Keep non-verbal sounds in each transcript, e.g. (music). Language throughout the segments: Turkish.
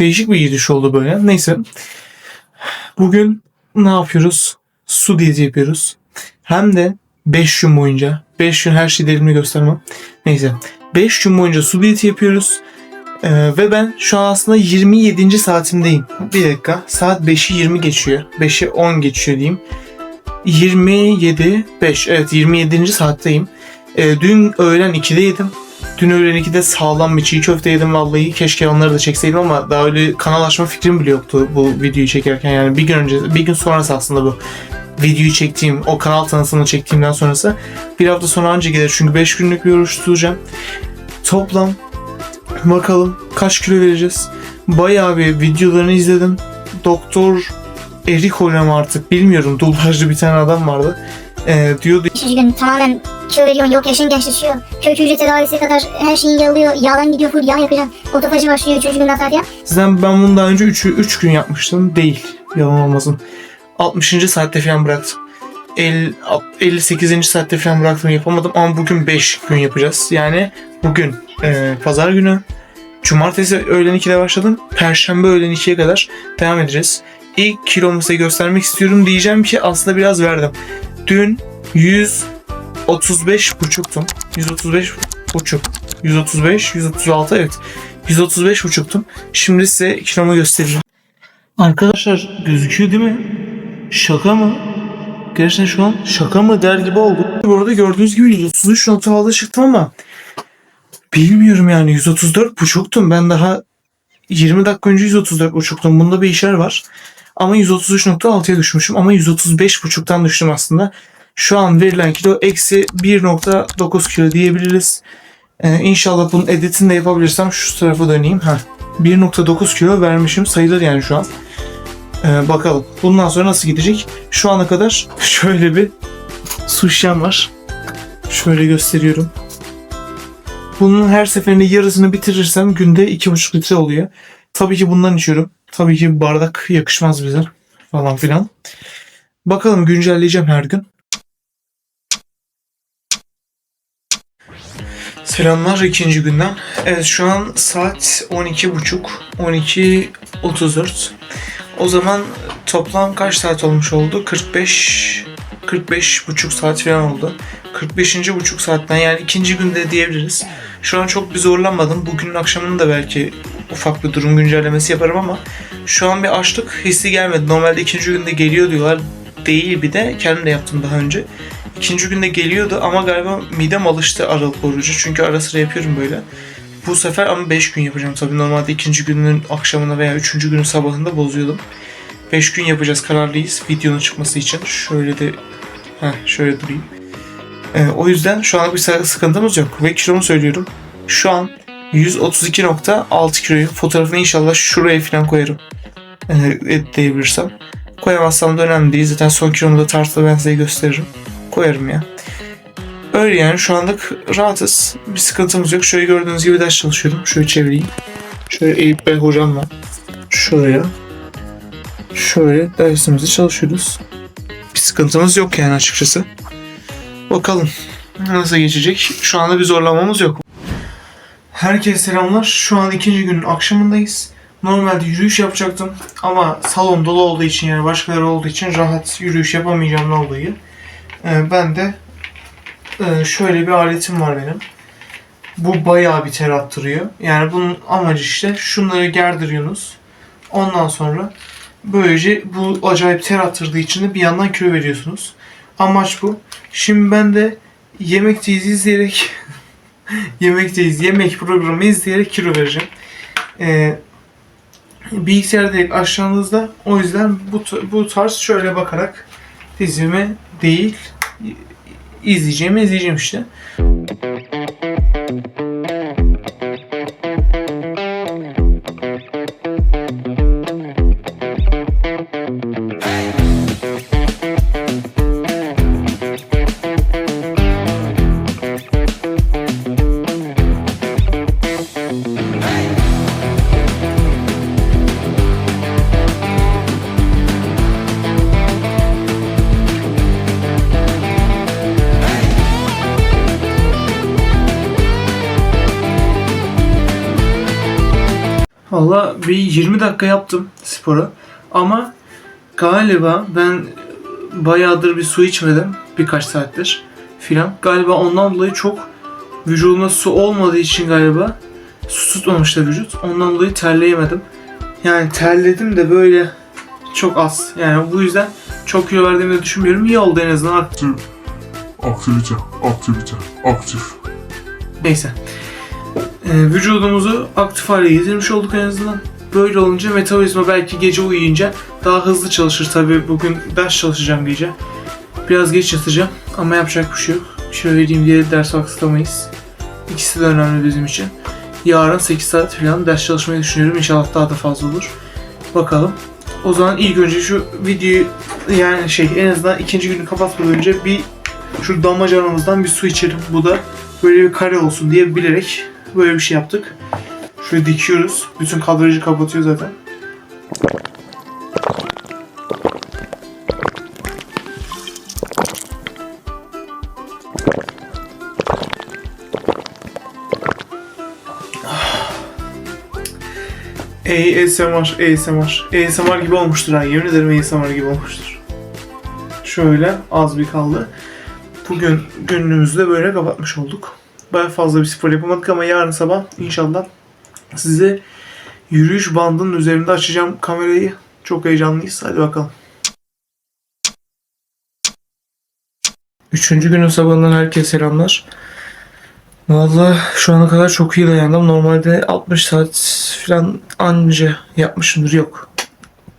Değişik bir giriş oldu böyle. Neyse. Bugün ne yapıyoruz? Su diyeti yapıyoruz. Hem de 5 gün boyunca. 5 gün her şeyi elimi göstermem. Neyse. 5 gün boyunca su diyeti yapıyoruz. Ee, ve ben şu an aslında 27. saatimdeyim. Bir dakika. Saat 5'i 20 geçiyor. 5'i 10 geçiyor diyeyim. 27, 5. Evet 27. saatteyim. Ee, dün öğlen 2'de yedim. Dün öğlen 2'de sağlam bir çiğ köfte yedim vallahi. Keşke onları da çekseydim ama daha öyle kanal açma fikrim bile yoktu bu videoyu çekerken. Yani bir gün önce, bir gün sonrası aslında bu videoyu çektiğim, o kanal tanıtımını çektiğimden sonrası. Bir hafta sonra anca gelir çünkü 5 günlük bir oruç tutacağım. Toplam bakalım kaç kilo vereceğiz. Bayağı bir videolarını izledim. Doktor Erik hocam artık bilmiyorum dublajlı bir tane adam vardı. Ee, diyordu Üçüncü gün tamamen kilo yok yaşın gençleşiyor. Kök hücre tedavisi kadar her şeyin yağlıyor, yağdan gidiyor full yağ yakacaksın. Otophaji başlıyor üçüncü gün atar ya. Sizden ben bunu daha önce 3 3 gün yapmıştım. Değil. Yalan olmasın. 60. saatte falan bıraktım. El- 58. saatte falan bıraktım yapamadım ama bugün 5 gün yapacağız. Yani bugün e, pazar günü cumartesi öğlen 2'de başladım. Perşembe öğlen 2'ye kadar devam edeceğiz. İlk kilomu size göstermek istiyorum. Diyeceğim ki aslında biraz verdim. Dün 135 buçuktum. 135 buçuk. 135, 136 evet. 135 buçuktum. Şimdi size kilomu göstereyim. Arkadaşlar gözüküyor değil mi? Şaka mı? Gerçekten şu an şaka mı der gibi oldu. Bu arada gördüğünüz gibi 133.6 çıktım ama bilmiyorum yani 134 buçuktum. Ben daha 20 dakika önce 134 buçuktum. Bunda bir işler var. Ama 133.6'ya düşmüşüm ama 135 buçuktan düştüm aslında. Şu an verilen kilo eksi 1.9 kilo diyebiliriz. Ee, inşallah bunun editini de yapabilirsem şu tarafa döneyim. Heh. 1.9 kilo vermişim sayılır yani şu an. Ee, bakalım bundan sonra nasıl gidecek? Şu ana kadar (laughs) şöyle bir su şişem var. Şöyle gösteriyorum. Bunun her seferinde yarısını bitirirsem günde 2,5 litre oluyor. Tabii ki bundan içiyorum. Tabii ki bardak yakışmaz bize falan filan. Bakalım güncelleyeceğim her gün. Selamlar ikinci günden. Evet şu an saat 12.30. 12.34. O zaman toplam kaç saat olmuş oldu? 45 45 buçuk saat falan oldu. 45. buçuk saatten yani ikinci günde diyebiliriz. Şu an çok bir zorlanmadım. Bugünün akşamını da belki ufak bir durum güncellemesi yaparım ama şu an bir açlık hissi gelmedi. Normalde ikinci günde geliyor diyorlar. Değil bir de kendim de yaptım daha önce. İkinci günde geliyordu ama galiba midem alıştı aralık orucu. Çünkü ara sıra yapıyorum böyle. Bu sefer ama 5 gün yapacağım tabii. Normalde ikinci günün akşamına veya üçüncü günün sabahında bozuyordum. 5 gün yapacağız kararlıyız videonun çıkması için. Şöyle de heh, şöyle durayım. Ee, o yüzden şu an bir sıkıntımız yok. Ve kilomu söylüyorum. Şu an 132.6 kiloyu. Fotoğrafını inşallah şuraya falan koyarım. Ee, editleyebilirsem. Koyamazsam da önemli değil. Zaten son kilomu da tartıda ben size gösteririm. Koyarım ya. Öyle yani şu anlık rahatız. Bir sıkıntımız yok. Şöyle gördüğünüz gibi ders çalışıyorum. Şöyle çevireyim. Şöyle Eyüp Bey hocamla. Şuraya. Şöyle dersimizi çalışıyoruz. Bir sıkıntımız yok yani açıkçası. Bakalım nasıl geçecek. Şu anda bir zorlamamız yok. Herkese selamlar. Şu an ikinci günün akşamındayız. Normalde yürüyüş yapacaktım ama salon dolu olduğu için yani başkaları olduğu için rahat yürüyüş yapamayacağım dolayı. Ee, ben de e, şöyle bir aletim var benim. Bu bayağı bir ter attırıyor. Yani bunun amacı işte şunları gerdiriyorsunuz. Ondan sonra böylece bu acayip ter attırdığı için de bir yandan kilo veriyorsunuz. Amaç bu. Şimdi ben de Yemekteyiz izleyerek (laughs) Yemekteyiz yemek programı izleyerek kilo vereceğim. Ee, bilgisayar direkt aşağınızda. O yüzden bu, bu tarz şöyle bakarak dizimi değil izleyeceğimi izleyeceğim işte. Valla bir 20 dakika yaptım sporu. Ama galiba ben bayağıdır bir su içmedim. Birkaç saattir filan. Galiba ondan dolayı çok vücudumda su olmadığı için galiba su tutmamış da vücut. Ondan dolayı terleyemedim. Yani terledim de böyle çok az. Yani bu yüzden çok kilo verdiğimi de düşünmüyorum. İyi oldu en azından. Aktif. Aktivite, aktivite, aktif. Neyse. Ee, vücudumuzu aktif hale getirmiş olduk en azından. Böyle olunca metabolizma belki gece uyuyunca daha hızlı çalışır. Tabii bugün ders çalışacağım gece. Biraz geç yatacağım ama yapacak bir şey yok. Şöyle vereyim diye ders aksamayız. İkisi de önemli bizim için. Yarın 8 saat falan ders çalışmayı düşünüyorum. İnşallah daha da fazla olur. Bakalım. O zaman ilk önce şu videoyu yani şey en azından ikinci günü kapatmadan önce bir şu damacanamızdan bir su içelim. Bu da böyle bir kare olsun diye bilerek böyle bir şey yaptık. Şöyle dikiyoruz. Bütün kadrajı kapatıyor zaten. ASMR, ASMR. ASMR gibi olmuştur ha. Yemin ederim ASMR gibi olmuştur. Şöyle az bir kaldı. Bugün günlüğümüzü de böyle kapatmış olduk. Baya fazla bir spor yapamadık ama yarın sabah inşallah size yürüyüş bandının üzerinde açacağım kamerayı. Çok heyecanlıyız. Hadi bakalım. Üçüncü günün sabahından herkese selamlar. Valla şu ana kadar çok iyi dayandım. Normalde 60 saat falan anca yapmışımdır. Yok.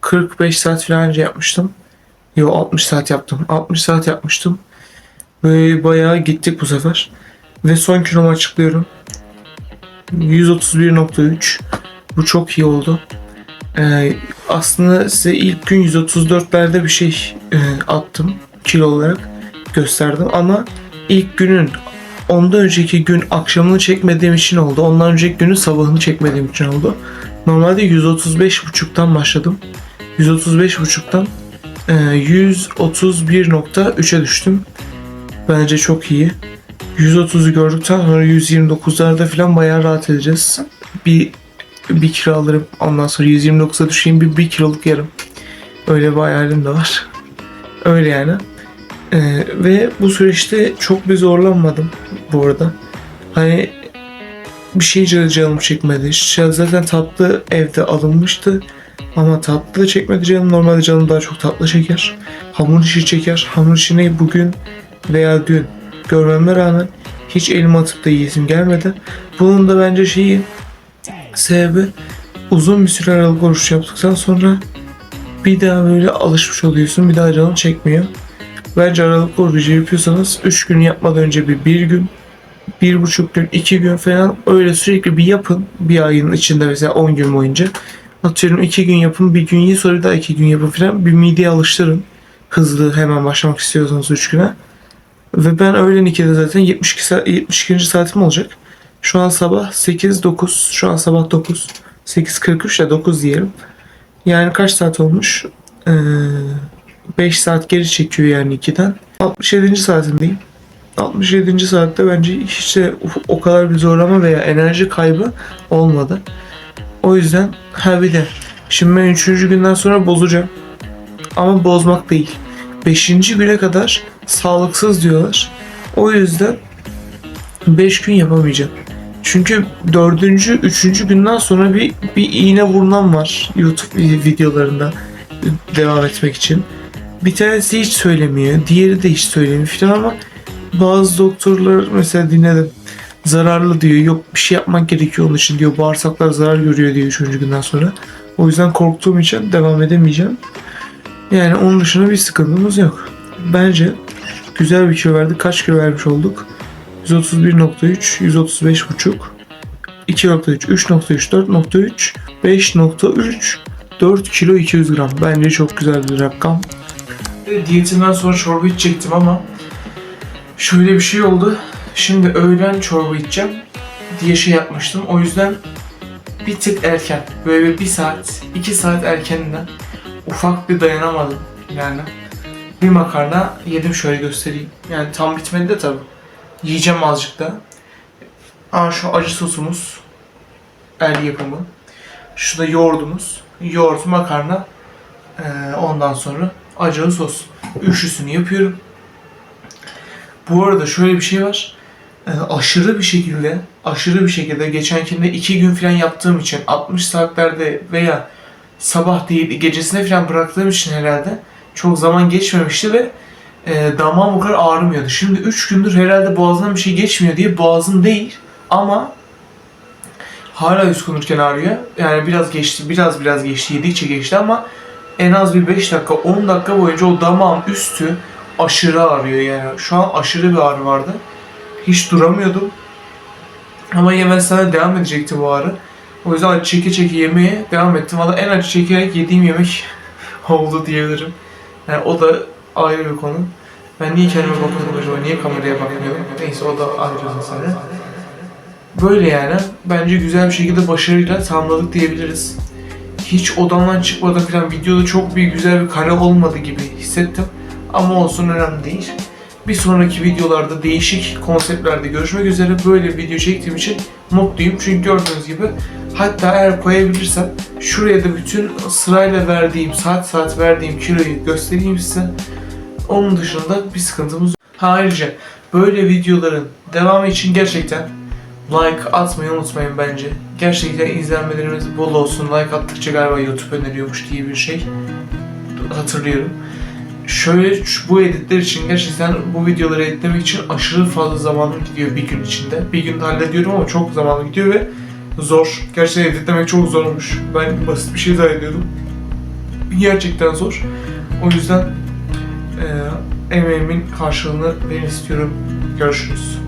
45 saat falan anca yapmıştım. Yok 60 saat yaptım. 60 saat yapmıştım. Böyle bayağı gittik bu sefer. Ve son kilomu açıklıyorum. 131.3. Bu çok iyi oldu. Ee, aslında size ilk gün 134'lerde bir şey e, attım kilo olarak gösterdim ama ilk günün ondan önceki gün akşamını çekmediğim için oldu. Ondan önceki günün sabahını çekmediğim için oldu. Normalde 135.5'tan başladım. 135.5'tan e, 131.3'e düştüm. Bence çok iyi. 130'u gördükten sonra 129'larda falan bayağı rahat edeceğiz. Bir bir kilo alırım. Ondan sonra 129'a düşeyim bir, bir kiloluk yarım. Öyle bir hayalim de var. Öyle yani. Ee, ve bu süreçte çok bir zorlanmadım bu arada. Hani bir şey can- canım çekmedi. Zaten tatlı evde alınmıştı. Ama tatlı da çekmedi canım. Normalde canım daha çok tatlı çeker. Hamur işi çeker. Hamur işini bugün veya dün görmeme rağmen hiç elime atıp da yiyesim gelmedi. Bunun da bence şeyi sebebi uzun bir süre aralık oruç yaptıktan sonra bir daha böyle alışmış oluyorsun. Bir daha canın çekmiyor. Bence aralık orucu yapıyorsanız 3 gün yapmadan önce bir, bir gün bir buçuk gün, iki gün falan öyle sürekli bir yapın. Bir ayın içinde mesela 10 gün boyunca. Atıyorum iki gün yapın, bir gün yiyin sonra bir daha iki gün yapın falan. Bir mideye alıştırın. Hızlı hemen başlamak istiyorsanız 3 güne. Ve ben öğlen 2'de zaten 72 saat, 72. saatim olacak. Şu an sabah 8-9. Şu an sabah 9. 8.43 ile 9 diyelim. Yani kaç saat olmuş? Ee, 5 saat geri çekiyor yani 2'den. 67. saatimdeyim. 67. saatte bence hiç de o kadar bir zorlama veya enerji kaybı olmadı. O yüzden ha bir de şimdi ben 3. günden sonra bozacağım. Ama bozmak değil. 5. güne kadar sağlıksız diyorlar. O yüzden 5 gün yapamayacağım. Çünkü 4. 3. günden sonra bir, bir iğne vurulan var YouTube videolarında devam etmek için. Bir tanesi hiç söylemiyor, diğeri de hiç söylemiyor falan ama bazı doktorlar mesela dinledim zararlı diyor. Yok bir şey yapmak gerekiyor onun için diyor. Bağırsaklar zarar görüyor diyor 3. günden sonra. O yüzden korktuğum için devam edemeyeceğim. Yani onun dışında bir sıkıntımız yok. Bence güzel bir kilo verdik. Kaç kilo vermiş olduk? 131.3, 135.5, 2.3, 3.3, 4.3, 5.3, 4 kilo 200 gram. Bence çok güzel bir rakam. Diyetimden sonra çorba içecektim ama şöyle bir şey oldu. Şimdi öğlen çorba içeceğim diye şey yapmıştım. O yüzden bir tık erken. Böyle bir saat, iki saat erkeninden ufak bir dayanamadım yani. Bir makarna yedim şöyle göstereyim. Yani tam bitmedi de tabii. Yiyeceğim azıcık da. Aa şu acı sosumuz. El yapımı. Şu da yoğurdumuz. Yoğurt, makarna. Ee, ondan sonra acılı sos. Üçlüsünü yapıyorum. Bu arada şöyle bir şey var. Ee, aşırı bir şekilde, aşırı bir şekilde geçenkinde iki gün falan yaptığım için 60 saatlerde veya sabah değil gecesine falan bıraktığım için herhalde çok zaman geçmemişti ve e, damağım o kadar ağrımıyordu. Şimdi 3 gündür herhalde boğazından bir şey geçmiyor diye boğazım değil ama hala yuskunurken ağrıyor. Yani biraz geçti, biraz biraz geçti, yedikçe geçti ama en az bir 5 dakika, 10 dakika boyunca o damağım üstü aşırı ağrıyor yani. Şu an aşırı bir ağrı vardı. Hiç duramıyordum. Ama yemezsem devam edecekti bu ağrı. O yüzden acı çeke çeke yemeye devam ettim. Valla en acı çekerek yediğim yemek (laughs) oldu diyebilirim. Yani o da ayrı bir konu. Ben niye kendime bakıyordum acaba? Niye kameraya bakmıyorum? Neyse o da ayrı bir mesele. Böyle yani. Bence güzel bir şekilde başarıyla tamamladık diyebiliriz. Hiç odamdan çıkmadan falan videoda çok bir güzel bir kare olmadı gibi hissettim. Ama olsun önemli değil. Bir sonraki videolarda değişik konseptlerde görüşmek üzere böyle bir video çektiğim için mutluyum. Çünkü gördüğünüz gibi hatta eğer koyabilirsem şuraya da bütün sırayla verdiğim, saat saat verdiğim kiloyu göstereyim size. Onun dışında bir sıkıntımız yok. Ayrıca böyle videoların devamı için gerçekten like atmayı unutmayın bence. Gerçekten izlenmelerimiz bol olsun. Like attıkça galiba YouTube öneriyormuş diye bir şey hatırlıyorum. Şöyle bu editler için gerçekten bu videoları editlemek için aşırı fazla zamanım gidiyor bir gün içinde. Bir günde hallediyorum ama çok zamanım gidiyor ve zor. Gerçekten editlemek çok zor olmuş. Ben basit bir şey zannediyordum. Gerçekten zor. O yüzden eee emeğimin karşılığını ben istiyorum. Görüşürüz.